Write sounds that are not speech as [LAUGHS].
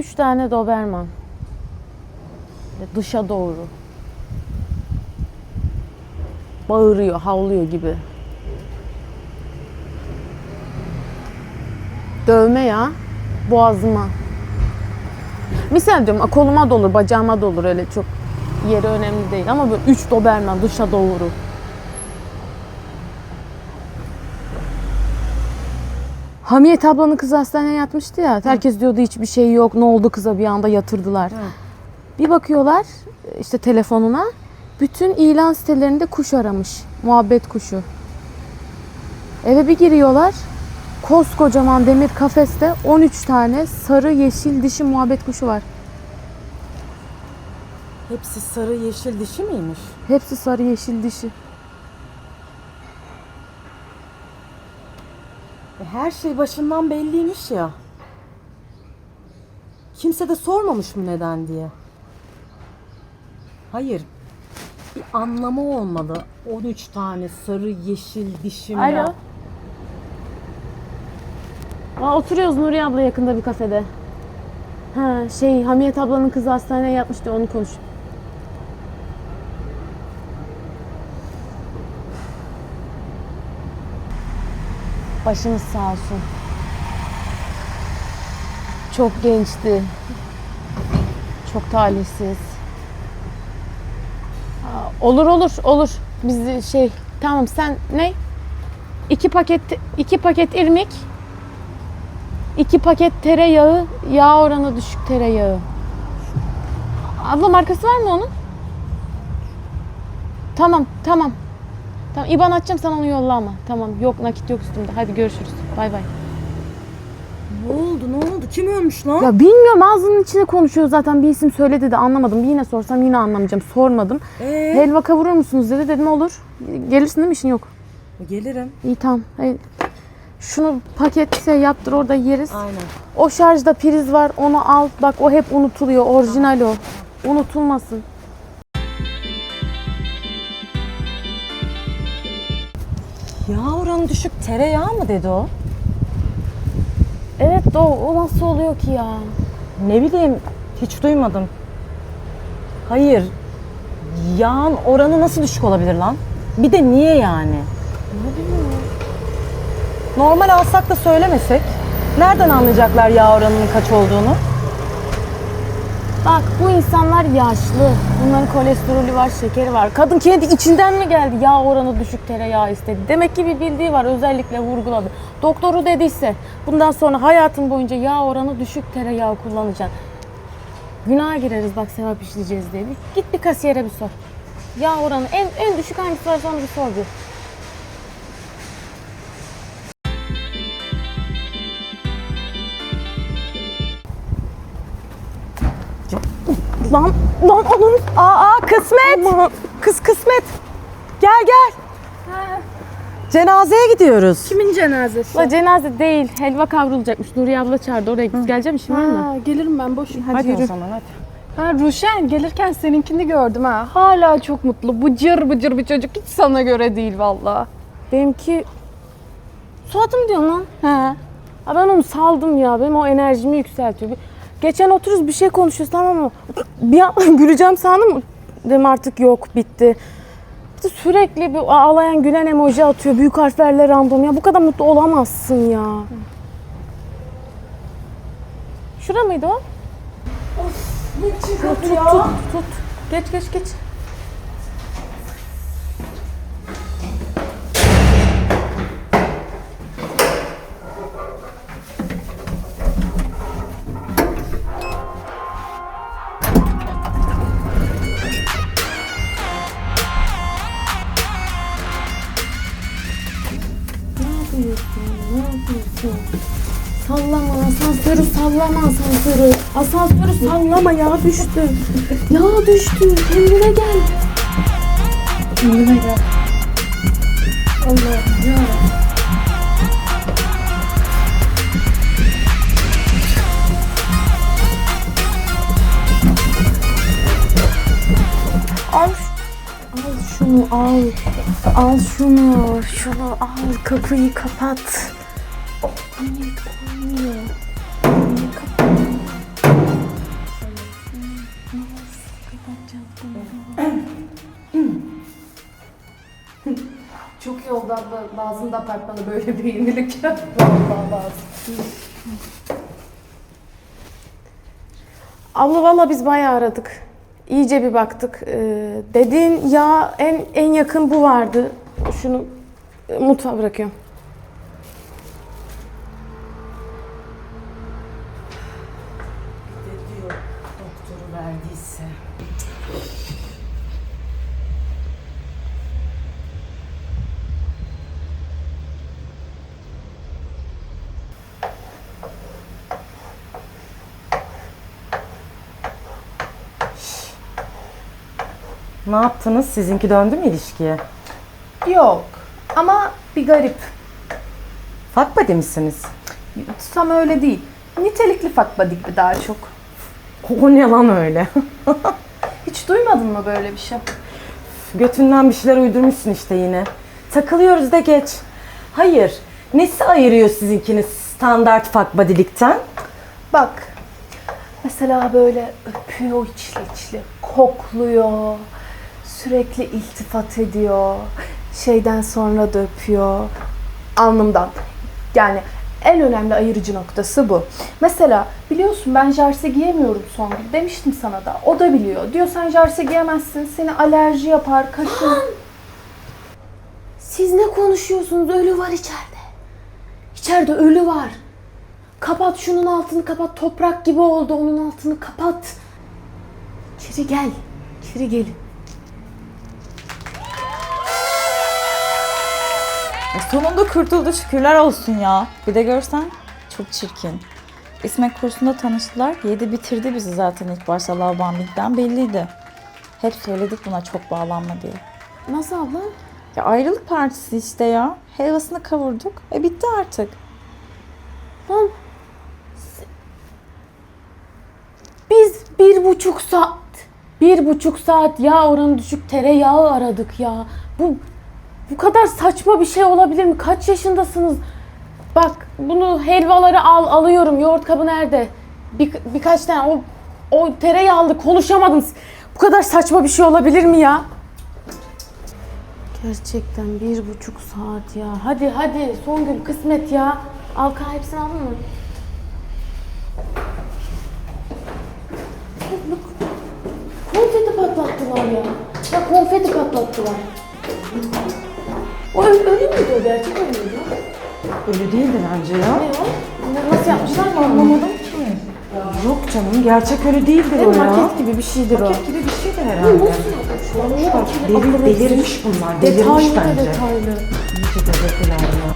Üç tane Doberman. Dışa doğru. Bağırıyor, havlıyor gibi. Dövme ya. Boğazıma. Misal diyorum koluma da olur, bacağıma da olur öyle çok yeri önemli değil. Ama böyle üç Doberman dışa doğru. Hamiyet ablanın kızı hastaneye yatmıştı ya. Herkes diyordu hiçbir şey yok. Ne oldu kıza bir anda yatırdılar. Bir bakıyorlar işte telefonuna. Bütün ilan sitelerinde kuş aramış. Muhabbet kuşu. Eve bir giriyorlar. Koskocaman demir kafeste 13 tane sarı yeşil dişi muhabbet kuşu var. Hepsi sarı yeşil dişi miymiş? Hepsi sarı yeşil dişi. E, her şey başından belliymiş ya. Kimse de sormamış mı neden diye. Hayır. Bir anlamı olmalı. 13 tane sarı yeşil dişim Alo. Aa, oturuyoruz Nuriye abla yakında bir kafede. Ha şey Hamiyet ablanın kızı hastaneye yatmıştı onu konuş. Başınız sağ olsun. Çok gençti. Çok talihsiz. Aa, Olur olur olur. Biz şey tamam sen ne? İki paket iki paket irmik. İki paket tereyağı, yağ oranı düşük tereyağı. Abla markası var mı onun? Tamam, tamam. Tamam, İban atacağım sen onu yolla ama. Tamam, yok nakit yok üstümde. Hadi görüşürüz. Bay bay. Ne oldu ne oldu? Kim ölmüş lan? Ya bilmiyorum ağzının içine konuşuyor zaten bir isim söyledi de anlamadım. Bir yine sorsam yine anlamayacağım. Sormadım. Ee, Helva kavurur musunuz dedi. Dedim olur. Gelirsin değil mi işin yok. gelirim. İyi tamam. Hey, Şunu paketse yaptır orada yeriz. Aynen. O şarjda priz var onu al. Bak o hep unutuluyor. Orijinal o. Unutulmasın. Düşük tereyağı mı dedi o? Evet o, o nasıl oluyor ki ya? Ne bileyim hiç duymadım. Hayır. Yağın oranı nasıl düşük olabilir lan? Bir de niye yani? Normal alsak da söylemesek. Nereden anlayacaklar yağ oranının kaç olduğunu? Bak bu insanlar yaşlı. Bunların kolesterolü var, şekeri var. Kadın kendi içinden mi geldi yağ oranı düşük tereyağı istedi. Demek ki bir bildiği var özellikle vurguladı. Doktoru dediyse bundan sonra hayatın boyunca yağ oranı düşük tereyağı kullanacaksın. Günaha gireriz bak sevap işleyeceğiz. Bir- Git bir kasiyere bir sor. Yağ oranı en, en düşük hangisi varsa onu bir sor bir. Lan, lan onun Aa kısmet. Kız kısmet. Gel gel. Cenazeye gidiyoruz. Kimin cenazesi? La cenaze değil, helva kavrulacakmış. Nuriye abla çağırdı. Oraya git. Geleceğim işim var mı? Ha, gelirim ben boş. Hadi, Hadi yürü. o zaman hadi. Ha Ruşen gelirken seninkini gördüm ha. Hala çok mutlu. Bıcır bıcır bir çocuk. Hiç sana göre değil valla. Benimki... Suat'ı mı diyorsun lan? Ha. Ha ben onu saldım ya. Benim o enerjimi yükseltiyor. Geçen otururuz bir şey konuşuyoruz tamam mı? Bir an [LAUGHS] güleceğim sandım. Dedim artık yok bitti. Sürekli bir ağlayan gülen emoji atıyor. Büyük harflerle random. Ya bu kadar mutlu olamazsın ya. Şura mıydı o? Tut, tut, tut, tut. Geç geç geç. Sallama asansörü. Asansörü sallama ya düştü. Ya düştü. Kendine gel. Kendine gel. Allah'ım ya. Al, al şunu al. Al şunu. Şunu al. Kapıyı kapat. Niye kapanmıyor? Çok iyi oldu abla. Bazında apartmana böyle bir yenilik Abla valla biz bayağı aradık. İyice bir baktık. Ee, dediğin ya en en yakın bu vardı. Şunu e, mutfağa bırakıyorum. Ne yaptınız? Sizinki döndü mü ilişkiye? Yok. Ama bir garip. Buddy misiniz? Tam öyle değil. Nitelikli fakbadik bir daha çok. O ne lan öyle? [LAUGHS] Hiç duymadın mı böyle bir şey? Götünden bir şeyler uydurmuşsun işte yine. Takılıyoruz da geç. Hayır. Nesi ayırıyor sizinkini standart fuck buddy'likten? Bak. Mesela böyle öpüyor içli içli, kokluyor, sürekli iltifat ediyor, şeyden sonra da öpüyor, alnımdan. Yani en önemli ayırıcı noktası bu. Mesela biliyorsun ben jarse giyemiyorum son gün. Demiştim sana da. O da biliyor. Diyor sen jarse giyemezsin. Seni alerji yapar, kaşın. Siz ne konuşuyorsunuz? Ölü var içeride. İçeride ölü var. Kapat şunun altını kapat. Toprak gibi oldu. Onun altını kapat. İçeri gel. İçeri gelin. Sonunda kurtuldu şükürler olsun ya. Bir de görsen çok çirkin. İsmek kursunda tanıştılar. Yedi bitirdi bizi zaten ilk başta Bombing'den belliydi. Hep söyledik buna çok bağlanma diye. Nasıl abla? Ya ayrılık partisi işte ya. Helvasını kavurduk. E bitti artık. Lan biz bir buçuk saat bir buçuk saat yağ oranı düşük tereyağı aradık ya. Bu bu kadar saçma bir şey olabilir mi? Kaç yaşındasınız? Bak bunu helvaları al alıyorum. Yoğurt kabı nerede? Bir, birkaç tane o o tereyağlı konuşamadım. Bu kadar saçma bir şey olabilir mi ya? Gerçekten bir buçuk saat ya. Hadi hadi Songül kısmet ya. Alka hepsini aldın mı? Konfeti patlattılar ya. Ya konfeti patlattılar. O ölü, ölü müydü o gerçek ölü müydü? Öyle değildi bence ya. Ne o? Bunları nasıl yapmışlar ki anlamadım ki. Yok canım gerçek öyle değildir Değil o mi? ya. Maket gibi bir şeydir o. Maket gibi bir şeydir herhalde. Delir, delirmiş bunlar. Delirmiş Detaylı bence. detaylı. İyice delirdiler ya.